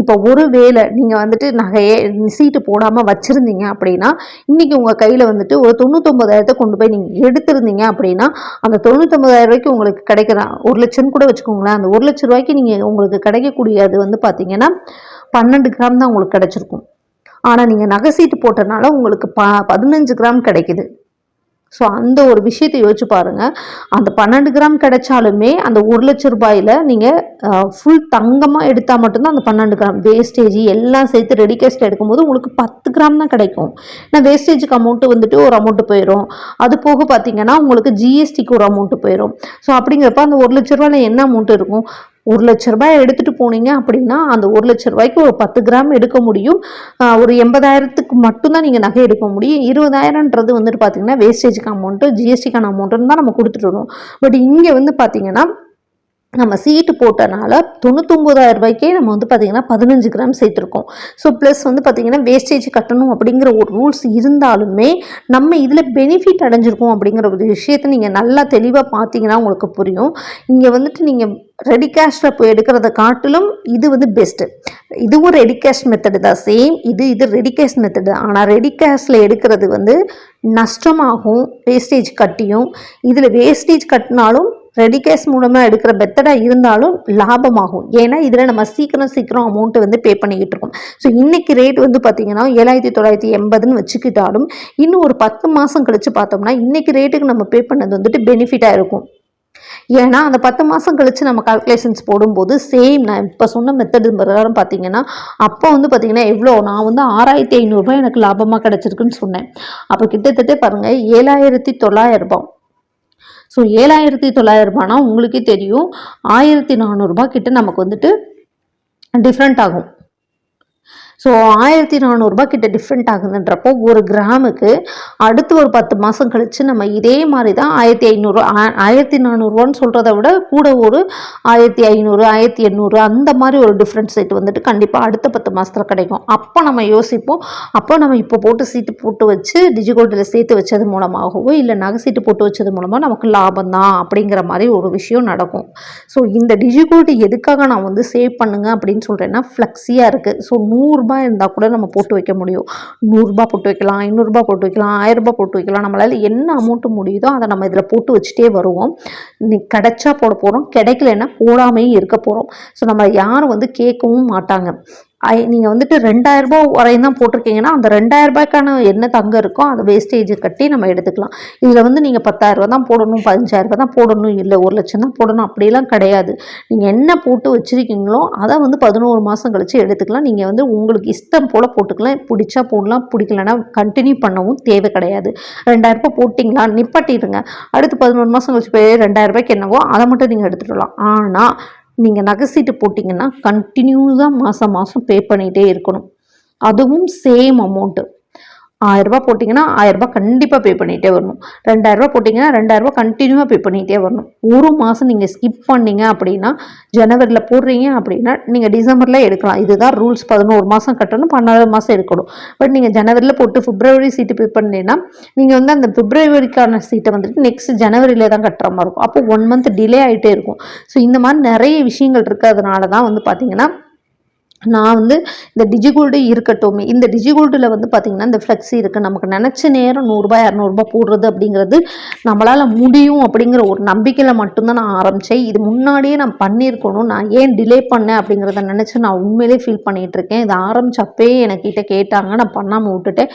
Speaker 1: இப்போ ஒரு வேலை நீங்கள் வந்துட்டு நகையை சீட்டு போடாமல் வச்சுருந்தீங்க அப்படின்னா இன்றைக்கி உங்கள் கையில் வந்துட்டு ஒரு தொண்ணூத்தொம்பதாயிரத்தை கொண்டு போய் நீங்கள் எடுத்திருந்தீங்க அப்படின்னா அந்த தொண்ணூத்தொம்பதாயிரம் ரூபாய்க்கு உங்களுக்கு கிடைக்கிற ஒரு லட்சம்னு கூட வச்சுக்கோங்களேன். அந்த ஒரு லட்ச ரூபாய்க்கு நீங்கள் உங்களுக்கு கிடைக்கக்கூடியது வந்து பார்த்தீங்கன்னா பன்னெண்டு கிராம் தான் உங்களுக்கு கிடச்சிருக்கும். ஆனால் நீங்கள் நகை சீட்டு போட்டனால உங்களுக்கு ப பதினஞ்சு கிராம் கிடைக்குது. ஸோ அந்த ஒரு விஷயத்தை யோசிச்சு பாருங்கள் அந்த பன்னெண்டு கிராம் கிடைச்சாலுமே அந்த ஒரு லட்ச ரூபாயில் நீங்கள் ஃபுல் தங்கமாக எடுத்தால் மட்டும்தான் அந்த பன்னெண்டு கிராம் வேஸ்டேஜ் எல்லாம் சேர்த்து ரெடி கேஸ்ட் எடுக்கும்போது உங்களுக்கு பத்து கிராம் தான் கிடைக்கும். ஏன்னா வேஸ்டேஜுக்கு அமௌண்ட்டு வந்துட்டு ஒரு அமௌண்ட்டு போயிடும் அது போக பார்த்தீங்கன்னா உங்களுக்கு ஜிஎஸ்டிக்கு ஒரு அமௌண்ட்டு போயிடும் ஸோ அப்படிங்கிறப்ப அந்த ஒரு லட்ச ரூபாயில் என்ன அமௌண்ட் இருக்கும்? ஒரு லட்ச ரூபாய் எடுத்துகிட்டு போனீங்க அப்படின்னா அந்த ஒரு லட்ச ரூபாய்க்கு ஒரு பத்து கிராம் எடுக்க முடியும். ஒரு எண்பதாயிரத்துக்கு மட்டும்தான் நீங்கள் நகை எடுக்க முடியும். இருபதாயிரன்றது வந்துட்டு பார்த்தீங்கன்னா வேஸ்டேஜுக்கு அமௌண்ட்டு ஜிஎஸ்டிக்கான அமௌண்ட்டுன்னு தான் நம்ம கொடுத்துட்டு பட் இங்கே வந்து பார்த்தீங்கன்னா நம்ம சீட்டு போட்டனால தொண்ணூத்தொம்பதாயிரம் ரூபாய்க்கே நம்ம வந்து பார்த்திங்கன்னா பதினஞ்சு கிராம் சேர்த்துருக்கோம். ஸோ ப்ளஸ் வந்து பார்த்திங்கன்னா வேஸ்டேஜ் கட்டணும் அப்படிங்கிற ஒரு ரூல்ஸ் இருந்தாலுமே நம்ம இதில் பெனிஃபிட் அடைஞ்சிருக்கோம் அப்படிங்கிற ஒரு விஷயத்த நீங்கள் நல்லா தெளிவாக பார்த்தீங்கன்னா உங்களுக்கு புரியும். இங்கே வந்துட்டு நீங்கள் ரெடி கேஷில் போய் எடுக்கிறத காட்டிலும் இது வந்து பெஸ்ட்டு இதுவும் ரெடி கேஷ் மெத்தடு தான். சேம் இது இது ரெடி கேஷ் மெத்தடு ஆனால் ரெடி கேஷில் எடுக்கிறது வந்து நஷ்டமாகும் வேஸ்டேஜ் கட்டியும். இதில் வேஸ்டேஜ் கட்டினாலும் ரெடி கேஷ் மூலமாக எடுக்கிற மெத்தடாக இருந்தாலும் லாபமாகும். ஏன்னா இதில் நம்ம சீக்கிரம் சீக்கிரம் அமௌண்ட்டு வந்து பே பண்ணிக்கிட்டு இருக்கோம். ஸோ இன்றைக்கி ரேட் வந்து பார்த்திங்கன்னா ஏழாயிரத்தி தொள்ளாயிரத்தி எண்பதுன்னு வச்சுக்கிட்டாலும் இன்னும் ஒரு பத்து மாதம் கழித்து பார்த்தோம்னா இன்றைக்கி ரேட்டுக்கு நம்ம பே பண்ணது வந்துட்டு பெனிஃபிட்டாக இருக்கும். ஏன்னா அந்த பத்து மாதம் கழித்து நம்ம கால்குலேஷன்ஸ் போடும்போது சேம் நான் இப்போ சொன்ன மெத்தடு பிரகாரம் பார்த்தீங்கன்னா அப்போ வந்து பார்த்தீங்கன்னா எவ்வளோ? நான் வந்து ஆறாயிரத்தி ஐநூறுரூவா எனக்கு லாபமாக கிடச்சிருக்குன்னு சொன்னேன். அப்போ கிட்டத்தட்ட பாருங்கள் ஏழாயிரத்தி தொள்ளாயிரம் ரூபாய். ஸோ ஏழாயிரத்தி தொள்ளாயிரம் ரூபாய்னா உங்களுக்கே தெரியும். ஆயிரத்தி நானூறுரூபா கிட்ட நமக்கு வந்துட்டு டிஃப்ரெண்ட் ஆகும். ஸோ ஆயிரத்தி நானூறுரூபா கிட்ட டிஃப்ரெண்ட் ஆகுதுன்றப்போ ஒரு கிராமுக்கு அடுத்து ஒரு பத்து மாதம் கழித்து நம்ம இதே மாதிரி தான் ஆயிரத்தி ஐநூறு ஆயிரத்தி நானூறுரூவான்னு சொல்கிறத விட கூட ஒரு ஆயிரத்தி ஐநூறு ஆயிரத்தி எண்ணூறு அந்த மாதிரி ஒரு டிஃப்ரெண்ட் சீட்டு வந்துட்டு கண்டிப்பாக அடுத்த பத்து மாதத்தில் கிடைக்கும். அப்போ நம்ம யோசிப்போம். அப்போ நம்ம இப்போ போட்டு சீட்டு போட்டு வச்சு டிஜிகோல்டில் சேர்த்து வச்சது மூலமாகவோ இல்லை நகை சீட்டு போட்டு வச்சது மூலமாக நமக்கு லாபம் தான் அப்படிங்கிற மாதிரி ஒரு விஷயம் நடக்கும். ஸோ இந்த டிஜிகோல்டு எதுக்காக நான் வந்து சேவ் பண்ணுங்க அப்படின்னு சொல்கிறேன்னா ஃப்ளெக்ஸியாக இருக்குது ஸோ நூறு ரூபாய் இருந்தால் கூட நம்ம போட்டு வைக்க முடியும். நூறுரூபா போட்டு வைக்கலாம் ஐநூறுரூபா போட்டு வைக்கலாம் ஆயிரரூபா போட்டு வைக்கலாம். நம்மளால் என்ன அமௌண்ட்டு முடியுதோ அதை நம்ம இதில் போட்டு வச்சுட்டே வருவோம். இன்னைக்கு கிடைச்சா போட போகிறோம் கிடைக்கலன்னா போடாமையும் இருக்க போகிறோம் ஸோ நம்ம யாரும் வந்து கேட்கவும் மாட்டாங்க. நீங்கள் வந்துட்டு ரெண்டாயிரரூபா வரையும் தான் போட்டிருக்கீங்கன்னா அந்த ரெண்டாயிரரூபாய்க்கான என்ன தங்கம் இருக்கோ அதை வேஸ்டேஜ் கட்டி நம்ம எடுத்துக்கலாம். இதில் வந்து நீங்கள் பத்தாயிரரூபா தான் போடணும் பதினஞ்சாயிரரூபா தான் போடணும் இல்லை ஒரு லட்சம் தான் போடணும் அப்படிலாம் கிடையாது. நீங்கள் என்ன போட்டு வச்சுருக்கீங்களோ அதை வந்து பதினோரு மாதம் கழித்து எடுத்துக்கலாம். நீங்கள் வந்து உங்களுக்கு இஷ்டம் போல் போட்டுக்கலாம். பிடிச்சா போடலாம் பிடிக்கலன்னா கண்டினியூ பண்ணவும் தேவை கிடையாது. ரெண்டாயிரரூபா போட்டிங்களா நிப்பாட்டிடுங்க. அடுத்து பதினோரு மாதம் கழிச்சு போய் ரெண்டாயிரரூபாய்க்கு என்னவோ அதை மட்டும் நீங்கள் எடுத்துகிட்டு வரலாம். ஆனால் நீங்கள் நகை சீட்டு போட்டிங்கன்னா கண்டினியூஸாக மாதம் மாதம் பே பண்ணிகிட்டே இருக்கணும். அதுவும் சேம் அமௌண்ட்டு ஆயிரரூபா போட்டிங்கன்னா ஆயிரரூபா கண்டிப்பாக பே பண்ணிகிட்டே வரணும். ரெண்டாயிரரூபா போட்டிங்கன்னா ரெண்டாயிரரூபா கண்டினியூவாக பே பண்ணிகிட்டே வரணும். ஒரு மாதம் நீங்கள் ஸ்கிப் பண்ணீங்க அப்படின்னா ஜனவரியில் போடுறீங்க அப்படின்னா நீங்கள் டிசம்பரில் எடுக்கலாம். இதுதான் ரூல்ஸ் பதினோரு மாதம் கட்டணும் பன்னெண்டு மாதம் எடுக்கணும். பட் நீங்கள் ஜனவரியில் போட்டு பிப்ரவரி சீட்டு பே பண்ணீங்கன்னா நீங்கள் வந்து அந்த பிப்ரவரிக்கான சீட்டை வந்துட்டு நெக்ஸ்ட் ஜனவரியில் தான் கட்டுற மாதிரி இருக்கும். அப்போ ஒன் மந்த் டிலே ஆகிட்டே இருக்கும். ஸோ இந்த மாதிரி நிறைய விஷயங்கள் இருக்கிறதுனால தான் வந்து பார்த்திங்கன்னா நான் வந்து இந்த டிஜிகோல்டு இருக்கட்டும் இந்த டிஜிகோல்டில் வந்து பார்த்திங்கன்னா இந்த ஃப்ளெக்ஸி இருக்குது நமக்கு நினச்ச நேரம் நூறுரூபா இரநூறுபா போடுறது அப்படிங்கிறது நம்மளால் முடியும் அப்படிங்கிற ஒரு நம்பிக்கையில் மட்டும்தான் நான் ஆரம்பித்தேன் இது முன்னாடியே நான் பண்ணியிருக்கணும். நான் ஏன் டிலே பண்ணேன் அப்படிங்கிறத நினச்சி நான் உண்மையிலே ஃபீல் பண்ணிகிட்ருக்கேன் இது ஆரம்பிச்சப்பே எனக்கிட்ட கேட்டாங்க. நான் பண்ணாமல் விட்டுட்டேன்.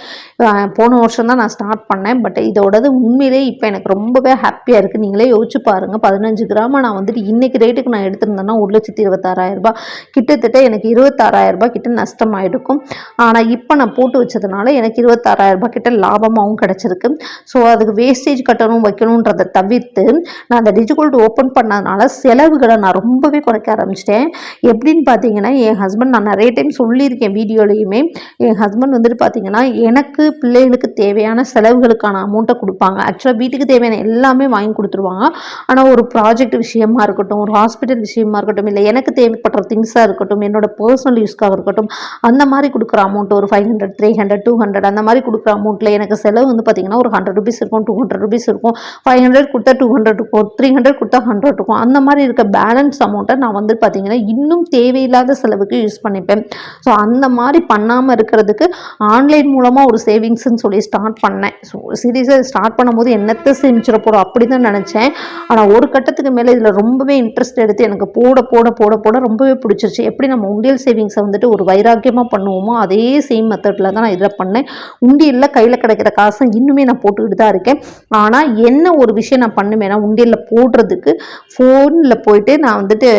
Speaker 1: போன வருஷம் தான் நான் ஸ்டார்ட் பண்ணேன். பட் இதோடது உண்மையிலே இப்போ எனக்கு ரொம்பவே ஹாப்பியாக இருக்குது நீங்களே யோசிச்சு பாருங்கள் பதினஞ்சு கிராம நான் வந்துட்டு இன்றைக்கி ரேட்டுக்கு நான் எடுத்திருந்தேன்னா ஒரு லட்சத்தி இருபத்தாறாயிரரூபா ரூபாய். கிட்டத்தட்ட எனக்கு இருபத்தி ரூபாய் கிட்ட நஷ்டமாயிருக்கும். ஆனால் இப்போ நான் போட்டு வச்சதுனால எனக்கு இருபத்தாறாயிரம் ரூபாய் கிட்ட லாபமாகவும் கிடச்சிருக்கு. ஸோ அதுக்கு வேஸ்டேஜ் கட்டணும் வைக்கணுன்றதை தவிர்த்து நான் அந்த டிஜிகோல்டு ஓப்பன் பண்ணதுனால செலவுகளை நான் ரொம்பவே குறைக்க ஆரம்பிச்சிட்டேன். எப்படின்னு பார்த்தீங்கன்னா என் ஹஸ்பண்ட் நான் நிறைய டைம் சொல்லியிருக்கேன் வீடியோலையுமே. என் ஹஸ்பண்ட் வந்துட்டு பார்த்தீங்கன்னா எனக்கு பிள்ளைகளுக்கு தேவையான செலவுகளுக்கான அமௌண்ட்டை கொடுப்பாங்க. ஆக்சுவலாக வீட்டுக்கு தேவையான எல்லாமே வாங்கி கொடுத்துருவாங்க. ஆனால் ஒரு ப்ராஜெக்ட் விஷயமா இருக்கட்டும் ஒரு ஹாஸ்பிட்டல் விஷயமா இருக்கட்டும் இல்லை எனக்கு தேவைப்படுற திங்ஸாக இருக்கட்டும் என்னோட பர்சனல் யூஸ்க்காக இருக்கட்டும் அந்த மாதிரி கொடுக்குற அமௌண்ட் ஒரு five hundred three hundred two hundred அந்த மாதிரி கொடுக்குற அமௌண்ட்டில் எனக்கு செலவு வந்து பார்த்தீங்கன்னா ஒரு ஹண்ட்ரட் ருபீஸ் இருக்கும் டூ ஹண்ட்ரட் ருபீஸ் இருக்கும். ஃபைவ் ஹண்ட்ரட் கொடுத்தா டூ ஹண்ட்ரட் இருக்கும் த்ரீ ஹண்ட்ரட் கொடுத்தா ஹண்ட்ரட் இருக்கும். அந்த மாதிரி இருக்க பேலன்ஸ் அமௌண்ட்டை நான் வந்து பார்த்தீங்கன்னா இன்னும் தேவையில்லாத செலவுக்கு யூஸ் பண்ணிப்பேன். ஸோ அந்த மாதிரி பண்ணாமல் இருக்கிறதுக்கு ஆன்லைன் மூலமாக ஒரு சேவிங்ஸ்னு சொல்லி ஸ்டார்ட் பண்ணேன். ஸோ சீரியஸாக ஸ்டார்ட் பண்ணும்போது என்னத்தை சேமிச்சிட போகிறோம் அப்படி தான் நினச்சேன். ஆனால் ஒரு கட்டத்துக்கு மேலே இதில் ரொம்பவே இன்ட்ரெஸ்ட் எடுத்து எனக்கு போட போட போட போட ரொம்பவே பிடிச்சிருச்சு. எப்படி நம்ம உண்டியல் சேவிங்ஸை வந்துட்டு ஒரு வைராக்கியமாக பண்ணுவோமோ அதே சேம் மெத்தடில் தான் நான் இதில் பண்ணேன். உண்டியலில் கையில் கிடைக்கிற காசை இன்னுமே நான் போட்டுக்கிட்டு தான் இருக்கேன். ஆனால் என்ன ஒரு விஷயம் நான் பண்ணுவேன்னா உண்டியலில் போடுறதுக்கு ஃபோனில் போயிட்டு நான் வந்துட்டு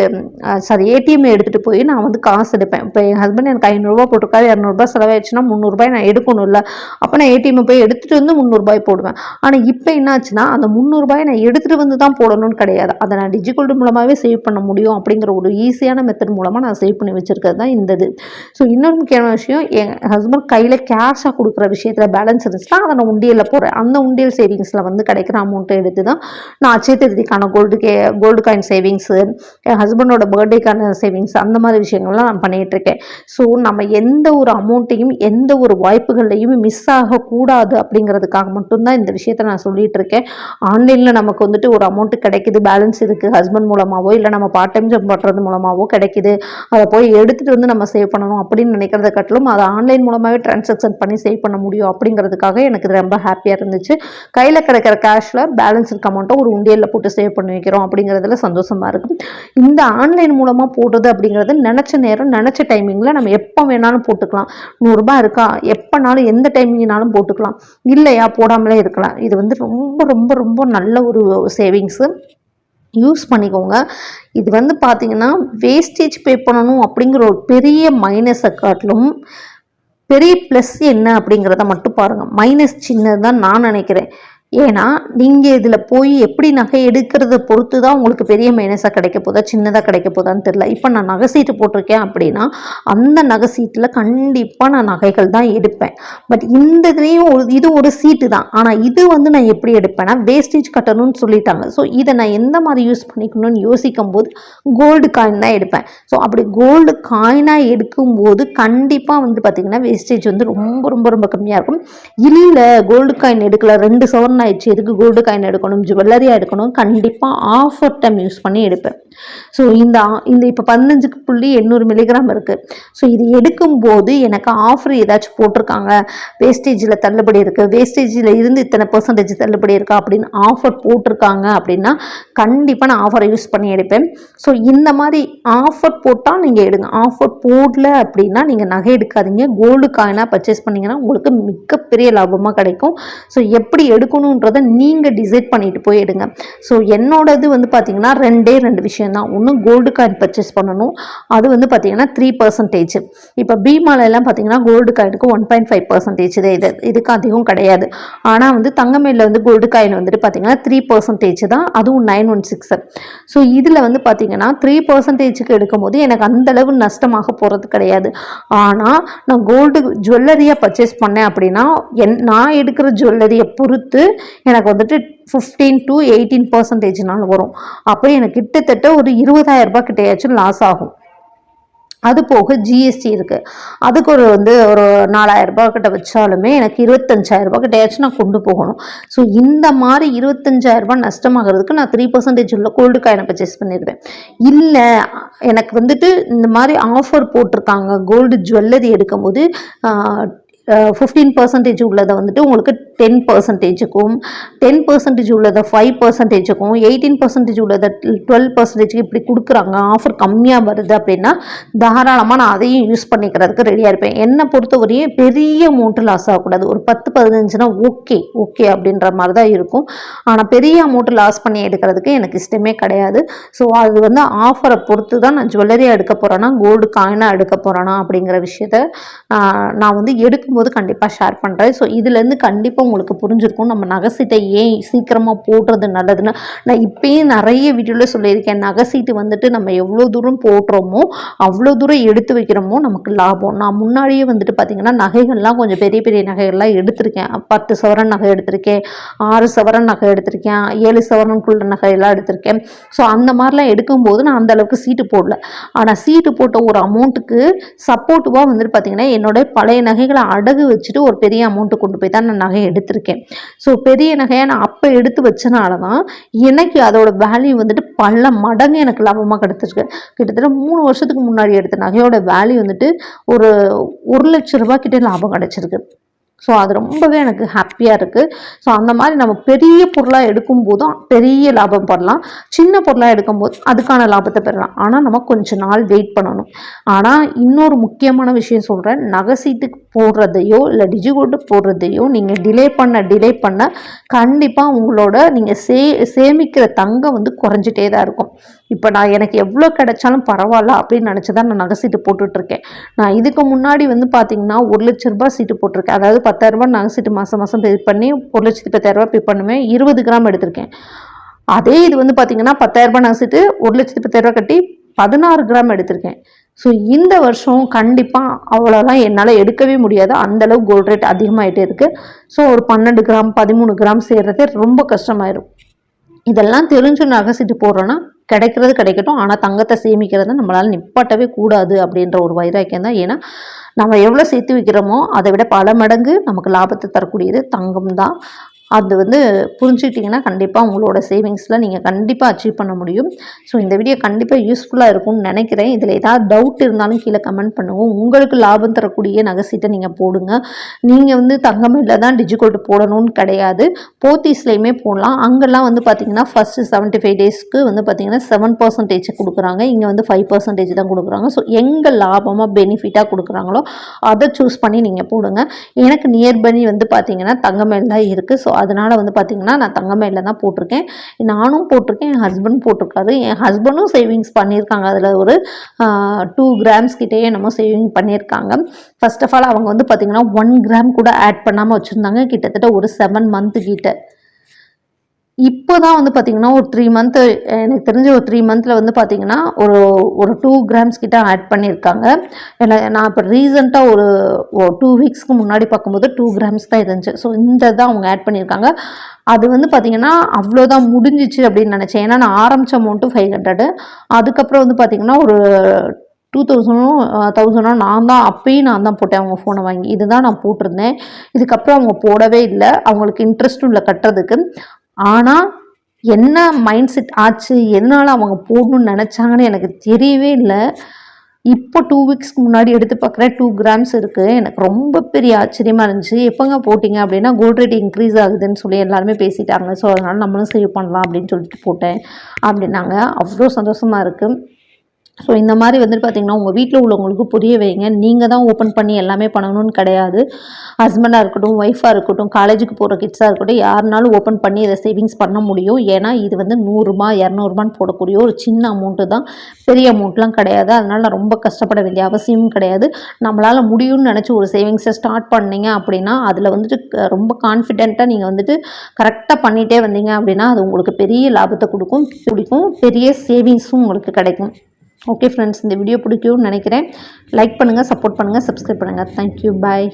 Speaker 1: சாரி ஏடிஎம் எடுத்துகிட்டு போய் நான் வந்து காசு எடுப்பேன். இப்போ என் ஹஸ்பண்ட் எனக்கு ஐநூறுரூவா போட்டிருக்காரு இரநூறுபா செலவாயிடுச்சுன்னா முந்நூறுபாய் நான் எடுக்கணும் இல்லை அப்போ நான் ஏடிஎம் போய் எடுத்துகிட்டு வந்து முந்நூறுபாய் போடுவேன். ஆனால் இப்போ என்னாச்சுன்னா அந்த முந்நூறுபாயை நான் எடுத்துகிட்டு வந்து தான் போடணும்னு கிடையாது. அதை நான் டிஜிகோல்டு மூலமாகவே சேவ் பண்ண முடியும் அப்படிங்கிற ஒரு ஈஸியான மெத்தட் மூலமாக நான் சேவ் பண்ணி வச்சுருக்கிறது தான் தான் இருந்தது. ஸோ இன்னொரு முக்கியமான விஷயம் என் ஹஸ்பண்ட் கையில் கேஷாக கொடுக்குற விஷயத்தில் பேலன்ஸ் இருந்துச்சுன்னா அதை நான் உண்டியலில் போகிறேன் அந்த உண்டியல் சேவிங்ஸில் வந்து கிடைக்கிற அமௌண்ட்டை எடுத்து தான் நான் அச்சய திருதிக்கான கோல்டு கே கோல்டு காயின் சேவிங்ஸு என் ஹஸ்பண்டோட பர்த்டேக்கான சேவிங்ஸ் அந்த மாதிரி விஷயங்கள்லாம் நான் பண்ணிகிட்டு இருக்கேன். ஸோ நம்ம எந்த ஒரு அமௌண்ட்டையும் எந்த ஒரு வாய்ப்புகள்லையும் மிஸ் ஆகக்கூடாது அப்படிங்கிறதுக்காக மட்டும்தான் இந்த விஷயத்த நான் சொல்லிகிட்டு இருக்கேன். ஆன்லைனில் நமக்கு வந்துட்டு ஒரு அமௌண்ட் கிடைக்குது பேலன்ஸ் இருக்குது ஹஸ்பண்ட் மூலமாகவோ இல்லை நம்ம பார்ட் டைம் ஜாப் பண்ணுறது மூலமாகவோ கிடைக்குது. அதை போய் எடுத்து எடுத்துகிட்டு வந்து நம்ம சேவ் பண்ணணும் அப்படின்னு நினைக்கிறத காட்டிலும் அதை ஆன்லைன் மூலமாகவே டிரான்சாக்ஷன் பண்ணி சேவ் பண்ண முடியும் அப்படிங்கிறதுக்காக எனக்கு இது ரொம்ப ஹாப்பியாக இருந்துச்சு. கையில் கிடைக்கிற கேஷில் பேலன்ஸ் இருக்க அமௌண்ட்டை ஒரு உண்டியலில் போட்டு சேவ் பண்ணி வைக்கிறோம் அப்படிங்கிறதுல சந்தோஷமாக இருக்கும் இந்த ஆன்லைன் மூலமாக போடுறது அப்படிங்கிறது நினச்ச நேரம் நினச்ச டைமிங்கில் நம்ம எப்போ வேணாலும் போட்டுக்கலாம். நூறுரூபா இருக்கா? எப்போனாலும் எந்த டைமிங்னாலும் போட்டுக்கலாம். இல்லையா? போடாமலே இருக்கலாம். இது வந்து ரொம்ப ரொம்ப ரொம்ப நல்ல ஒரு சேவிங்ஸு யூஸ் பண்ணிக்கோங்க. இது வந்து பார்த்தீங்கன்னா வேஸ்டேஜ் பே பண்ணணும் அப்படிங்கிற ஒரு பெரிய மைனஸை காட்டிலும் பெரிய ப்ளஸ் என்ன அப்படிங்கிறத மட்டும் பாருங்கள் மைனஸ் சின்னது தான் நான் நினைக்கிறேன். ஏன்னா நீங்கள் இதில் போய் எப்படி நகை எடுக்கிறத பொறுத்து தான் உங்களுக்கு பெரிய மைனஸாக கிடைக்க போதா சின்னதாக கிடைக்க போதான்னு தெரில இப்போ நான் நகை சீட்டு போட்டிருக்கேன் அப்படின்னா அந்த நகை சீட்டில் கண்டிப்பாக நான் நகைகள் தான் எடுப்பேன். பட் இந்த இதுலேயும் ஒரு இது ஒரு சீட்டு தான். ஆனால் இது வந்து நான் எப்படி எடுப்பேன்னா வேஸ்டேஜ் கட்டணும்னு சொல்லிட்டாங்க. ஸோ இதை நான் எந்த மாதிரி யூஸ் பண்ணிக்கணும்னு யோசிக்கும் போது கோல்டு காயின் தான் எடுப்பேன். ஸோ அப்படி கோல்டு காயினாக எடுக்கும்போது கண்டிப்பாக வந்து பார்த்திங்கன்னா வேஸ்டேஜ் வந்து ரொம்ப ரொம்ப ரொம்ப கம்மியாக இருக்கும். இல்லை கோல்டு காயின் எடுக்கல ரெண்டு சவரன் ஆயிடுச்சு. எதுக்கு கோல்டு காயின் எடுக்கணும் ஜுவல்லரியாக எடுக்கணும் கண்டிப்பாக ஆஃபர் டைம் யூஸ் பண்ணி எடுப்பேன். ஸோ இந்த இந்த இப்போ பதினஞ்சு புள்ளி எண்ணூறு மில்லிகிராம் இருக்குது ஸோ இது எடுக்கும்போது எனக்கு ஆஃபர் ஏதாச்சும் போட்டிருக்காங்க. வேஸ்டேஜில் தள்ளுபடி இருக்குது வேஸ்டேஜில் இருந்து இத்தனை பர்சன்டேஜ் தள்ளுபடி இருக்கா அப்படின்னு ஆஃபர் போட்டிருக்காங்க அப்படின்னா கண்டிப்பாக நான் ஆஃபரை யூஸ் பண்ணி எடுப்பேன். ஸோ இந்த மாதிரி ஆஃபர் போட்டால் நீங்கள் எடுங்க. ஆஃபர் போடல அப்படின்னா நீங்கள் நகை எடுக்காதீங்க. கோல்டு காயினாக பர்ச்சேஸ் பண்ணிங்கன்னா உங்களுக்கு மிகப்பெரிய லாபமாக கிடைக்கும். ஸோ எப்படி போகணுன்றதை நீங்கள் டிசைட் பண்ணிட்டு போய் எடுங்க. ஸோ என்னோடது வந்து பார்த்தீங்கன்னா ரெண்டே ரெண்டு விஷயம் தான் ஒன்று கோல்டு காயின் பர்ச்சேஸ் பண்ணணும். அது வந்து பார்த்தீங்கன்னா த்ரீ பர்சன்டேஜ் இப்போ பீமாலெல்லாம் பார்த்தீங்கன்னா கோல்டு காயினுக்கு ஒன் பாயிண்ட் ஃபைவ் பர்சன்டேஜ் இது இதுக்கு அதிகம் கிடையாது. ஆனால் வந்து தங்கமேல வந்து கோல்டு காயின் வந்துட்டு பார்த்தீங்கன்னா த்ரீ பர்சன்டேஜ் தான். அதுவும் நைன் ஒன் சிக்ஸ் ஸோ இதில் வந்து பார்த்தீங்கன்னா த்ரீ பர்சன்டேஜுக்கு எடுக்கும்போது எனக்கு அந்தளவு நஷ்டமாக போகிறது கிடையாது. ஆனால் நான் கோல்டு ஜுவல்லரியாக பர்ச்சேஸ் பண்ணேன் அப்படின்னா என் நான் எடுக்கிற ஜுவல்லரியை பொறுத்து எனக்கு வந்துட்டு ஃபிஃப்டீன் டு எயிட்டீன் பர்சன்டேஜ்னால வரும். அப்போ எனக்கு கிட்டத்தட்ட ஒரு இருபதாயிரம் ரூபாய் கிட்டையாச்சும் லாஸ் ஆகும். அது போக ஜிஎஸ்டி இருக்குது அதுக்கு ஒரு வந்து ஒரு நாலாயிரம் ரூபாய் கிட்ட வச்சாலுமே எனக்கு இருபத்தஞ்சாயிரம் ரூபாய் கிட்டயாச்சும் நான் கொண்டு போகணும். ஸோ இந்த மாதிரி இருபத்தஞ்சாயிரம் ரூபாய் நஷ்டமாகிறதுக்கு நான் த்ரீ பர்சன்டேஜ் உள்ள கோல்டு காயினை பர்ச்சேஸ் பண்ணிடுவேன் இல்லை எனக்கு வந்துட்டு இந்த மாதிரி ஆஃபர் போட்டிருக்காங்க கோல்டு ஜுவல்லரி எடுக்கும்போது ஃபிஃப்டீன் பர்சன்டேஜ் உள்ளதை வந்துட்டு உங்களுக்கு டென் பர்சன்டேஜுக்கும் டென் பர்சன்டேஜ் உள்ளதை ஃபைவ் பர்சன்டேஜுக்கும் எயிட்டீன் பர்சன்டேஜ் உள்ளதை டுவெல் பர்சன்டேஜுக்கு இப்படி கொடுக்குறாங்க. ஆஃபர் கம்மியாக வருது அப்படின்னா தாராளமாக நான் அதையும் யூஸ் பண்ணிக்கிறதுக்கு ரெடியாக இருப்பேன். என்னை பொறுத்தவரையும் பெரிய அமௌண்ட்டு லாஸ் ஆகக்கூடாது. ஒரு பத்து பதினஞ்சுனா ஓகே ஓகே அப்படின்ற மாதிரி தான் இருக்கும். ஆனால் பெரிய அமௌண்ட்டு லாஸ் பண்ணி எடுக்கிறதுக்கு எனக்கு இஷ்டமே கிடையாது. ஸோ அது வந்து ஆஃபரை பொறுத்து தான் நான் ஜுவல்லரியாக எடுக்க போகிறேன்னா கோல்டு காயினாக எடுக்க போகிறேன்னா அப்படிங்கிற விஷயத்த நான் வந்து போது கண்டிப்பாக ஷேர் பண்ணுறேன் ஸோ இதுலேருந்து கண்டிப்பாக உங்களுக்கு புரிஞ்சிருக்கும் நம்ம நகைசீட்டை ஏன் சீக்கிரமாக போடுறது நல்லதுன்னு. நான் இப்பயே நிறைய வீடியோவில் சொல்லியிருக்கேன். நகைசீட்டு வந்துட்டு நம்ம எவ்வளோ தூரம் போடுறோமோ அவ்வளோ தூரம் எடுத்து வைக்கிறோமோ நமக்கு லாபம். நான் முன்னாடியே வந்துட்டு பார்த்தீங்கன்னா நகைகள்லாம் கொஞ்சம் பெரிய பெரிய நகைகள்லாம் எடுத்திருக்கேன். பத்து சவரன் நகை எடுத்திருக்கேன். ஆறு சவரன் நகை எடுத்திருக்கேன். ஏழு சவரனுக்குள்ள நகையெல்லாம் எடுத்திருக்கேன். ஸோ அந்த மாதிரிலாம் எடுக்கும்போது நான் அந்த அளவுக்கு சீட்டு போடல. ஆனால் சீட்டு போட்ட ஒரு அமௌண்ட்டுக்கு சப்போர்ட்டிவாக வந்துட்டு பார்த்தீங்கன்னா என்னோட பழைய நகைகளை அடகு வச்சுட்டு ஒரு பெரிய அமௌண்ட்டு கொண்டு போய் தான் நான் நகை எடுத்திருக்கேன். ஸோ பெரிய நகையை நான் அப்போ எடுத்து வச்சனால தான் எனக்கு அதோட வேல்யூ வந்துட்டு பல மடங்கு எனக்கு லாபமாக கிடச்சிருக்கு. கிட்டத்தட்ட மூணு வருஷத்துக்கு முன்னாடி எடுத்த நகையோட வேல்யூ வந்துட்டு ஒரு ஒரு லட்ச ரூபாய் லாபம் கிடச்சிருக்கு. ஸோ அது ரொம்பவே எனக்கு ஹாப்பியாக இருக்குது ஸோ அந்த மாதிரி நம்ம பெரிய பொருளாக எடுக்கும்போதும் பெரிய லாபம் பெறலாம் சின்ன பொருளாக எடுக்கும்போது அதுக்கான லாபத்தை பெறலாம். ஆனால் நம்ம கொஞ்ச நாள் வெயிட் பண்ணணும். ஆனால் இன்னொரு முக்கியமான விஷயம் சொல்கிறேன் நகை சீட்டுக்கு போடுறதையோ இல்லை டிஜிகோட்டு போடுறதையோ நீங்கள் டிலே பண்ண டிலே பண்ண கண்டிப்பாக உங்களோட நீங்கள் சே சேமிக்கிற தங்கம் வந்து குறைஞ்சிட்டே தான் இருக்கும். இப்போ நான் எனக்கு எவ்வளோ கிடைச்சாலும் பரவாயில்ல அப்படின்னு நினச்சி தான் நான் நகை சீட்டு போட்டுட்ருக்கேன் நான் இதுக்கு முன்னாடி வந்து பார்த்திங்கன்னா ஒரு லட்ச ரூபா சீட்டு போட்டிருக்கேன். அதாவது பத்தாயிரரூபா நகை சீட்டு மாதம் மாதம் பே பண்ணி ஒரு லட்சத்து பத்தாயிரரூபா பே பண்ணுவேன். இருபது கிராம் எடுத்திருக்கேன். அதே இது வந்து பார்த்தீங்கன்னா பத்தாயிரரூபா நகை சீட்டு ஒரு லட்சத்து பத்தாயிரரூபா கட்டி பதினாறு கிராம் எடுத்திருக்கேன். ஸோ இந்த வருஷம் கண்டிப்பாக அவ்வளோலாம் என்னால் எடுக்கவே முடியாது. அந்தளவு கோல்ட் ரேட் அதிகமாகிட்டே இருக்குது ஸோ ஒரு பன்னெண்டு கிராம் பதிமூணு கிராம் சேர்றதே ரொம்ப கஷ்டமாயிடும் இதெல்லாம் தெரிஞ்சு நகை சீட்டு போடுறோன்னா கிடைக்கிறது கிடைக்கட்டும் ஆனால் தங்கத்தை சேமிக்கிறத நம்மளால் நிப்பாட்டவே கூடாது அப்படின்ற ஒரு வைராக்கியம் தான். ஏன்னா நம்ம எவ்வளோ சேர்த்து வைக்கிறோமோ அதை விட பல மடங்கு நமக்கு லாபத்தை தரக்கூடியது தங்கம் தான். அது வந்து புரிஞ்சுக்கிட்டிங்கன்னா கண்டிப்பாக உங்களோட சேவிங்ஸில் நீங்கள் கண்டிப்பாக அச்சீவ் பண்ண முடியும். ஸோ இந்த வீடியோ கண்டிப்பாக யூஸ்ஃபுல்லாக இருக்கும்னு நினைக்கிறேன். இதில் ஏதாவது டவுட் இருந்தாலும் கீழே கமெண்ட் பண்ணுவோம் உங்களுக்கு லாபம் தரக்கூடிய நகைசீட்டை நீங்கள் போடுங்க. நீங்கள் வந்து தங்கமில்ல தான் டிஜிகோல்டு போடணும்னு கிடையாது. போத்தீஸ்லேயுமே போடலாம். அங்கெல்லாம் வந்து பார்த்தீங்கன்னா ஃபஸ்ட்டு செவன்ட்டி ஃபைவ் டேஸ்க்கு வந்து பார்த்தீங்கன்னா செவன் பர்சன்டேஜ் கொடுக்குறாங்க. இங்கே வந்து ஃபைவ் பர்சன்டேஜ் தான் கொடுக்குறாங்க. ஸோ எங்கே லாபமாக பெனிஃபிட்டாக கொடுக்குறாங்களோ அதை சூஸ் பண்ணி நீங்கள் போடுங்க. எனக்கு நியர்பை வந்து பார்த்தீங்கன்னா தங்கமேல் தான் இருக்குது ஸோ அதனால் வந்து பார்த்திங்கன்னா நான் தங்கமேல தான் போட்டிருக்கேன். நானும் போட்டிருக்கேன் என் ஹஸ்பண்ட் போட்டிருக்காரு. என் ஹஸ்பண்டும் சேவிங்ஸ் பண்ணியிருக்காங்க. அதில் ஒரு டூ கிராம்ஸ் கிட்டேயே என்னமோ சேவிங் பண்ணியிருக்காங்க. ஃபர்ஸ்ட் ஆஃப் ஆல் அவங்க வந்து பார்த்திங்கன்னா ஒன் கிராம் கூட ஆட் பண்ணாமல் வச்சுருந்தாங்க. கிட்டத்தட்ட ஒரு செவன் மந்த்து கிட்ட. இப்போ தான் வந்து பார்த்தீங்கன்னா ஒரு த்ரீ மந்த்து எனக்கு தெரிஞ்ச ஒரு த்ரீ மந்தில் வந்து பார்த்தீங்கன்னா ஒரு ஒரு டூ கிராம்ஸ் கிட்ட ஆட் பண்ணியிருக்காங்க. ஏன்னா நான் இப்போ ரீசெண்டாக ஒரு டூ வீக்ஸ்க்கு முன்னாடி பார்க்கும்போது டூ கிராம்ஸ் தான் இருந்துச்சு. ஸோ இந்த தான் அவங்க ஆட் பண்ணியிருக்காங்க. அது வந்து பார்த்தீங்கன்னா அவ்வளோதான் முடிஞ்சிச்சு அப்படின்னு நினச்சேன். ஏன்னா நான் ஆரம்பித்த அமௌண்ட்டு ஃபைவ் ஹண்ட்ரடு அதுக்கப்புறம் வந்து பார்த்தீங்கன்னா ஒரு டூ தௌசண்டும் தௌசண்டோ நான் தான் அப்பயும் நான் தான் போட்டேன் அவங்க ஃபோனை வாங்கி. இதுதான் நான் போட்டிருந்தேன். இதுக்கப்புறம் அவங்க போடவே இல்லை. அவங்களுக்கு இன்ட்ரெஸ்ட்டும் இல்லை கட்டுறதுக்கு. ஆனால் என்ன மைண்ட் செட் ஆச்சு எதனால் அவங்க போடணும்னு நினச்சாங்கன்னு எனக்கு தெரியவே இல்லை. இப்போ டூ வீக்ஸ்க்கு முன்னாடி எடுத்து பார்க்குறேன் டூ கிராம்ஸ் இருக்குது எனக்கு ரொம்ப பெரிய ஆச்சரியமாக இருந்துச்சு. எப்போங்க போட்டிங்க அப்படின்னா கோல்ட் ரேட் இன்க்ரீஸ் ஆகுதுன்னு சொல்லி எல்லாருமே பேசிட்டாங்க. ஸோ அதனால் நம்மளும் சேவ் பண்ணலாம் அப்படின்னு சொல்லிட்டு போட்டேன் அப்படின்னாங்க. அவ்வளோ சந்தோஷமாக இருக்குது ஸோ இந்த மாதிரி வந்துட்டு பார்த்தீங்கன்னா உங்கள் வீட்டில் உள்ளவங்களுக்கு புரிய வைங்க. நீங்கள் தான் ஓப்பன் பண்ணி எல்லாமே பண்ணணும்னு கிடையாது. ஹஸ்பண்டாக இருக்கட்டும் ஒய்ஃபாக இருக்கட்டும் காலேஜுக்கு போகிற கிட்ஸாக இருக்கட்டும் யாருனாலும் ஓப்பன் பண்ணி இதை சேவிங்ஸ் பண்ண முடியும். ஏன்னா இது வந்து நூறுரூபா இரநூறுபான்னு போடக்கூடிய ஒரு சின்ன அமௌண்ட்டு தான். பெரிய அமௌண்ட்லாம் கிடையாது. அதனால் நான் ரொம்ப கஷ்டப்பட வேண்டிய அவசியமும் கிடையாது. நம்மளால் முடியும்னு நினச்சி ஒரு சேவிங்ஸை ஸ்டார்ட் பண்ணீங்க அப்படின்னா அதில் வந்துட்டு க- ரொம்ப கான்ஃபிடென்ட்டாக நீங்கள் வந்துட்டு கரெக்டாக பண்ணிகிட்டே வந்தீங்க அப்படின்னா அது உங்களுக்கு பெரிய லாபத்தை கொடுக்கும் பிடிக்கும். பெரிய சேவிங்ஸும் உங்களுக்கு கிடைக்கும். ஓகே ஃப்ரெண்ட்ஸ் இந்த வீடியோ பிடிக்கும்னு நினைக்கிறேன். லைக் பண்ணுங்கள் சப்போர்ட் பண்ணுங்கள் சப்ஸ்கிரைப் பண்ணுங்கள் தேங்க்யூ பாய்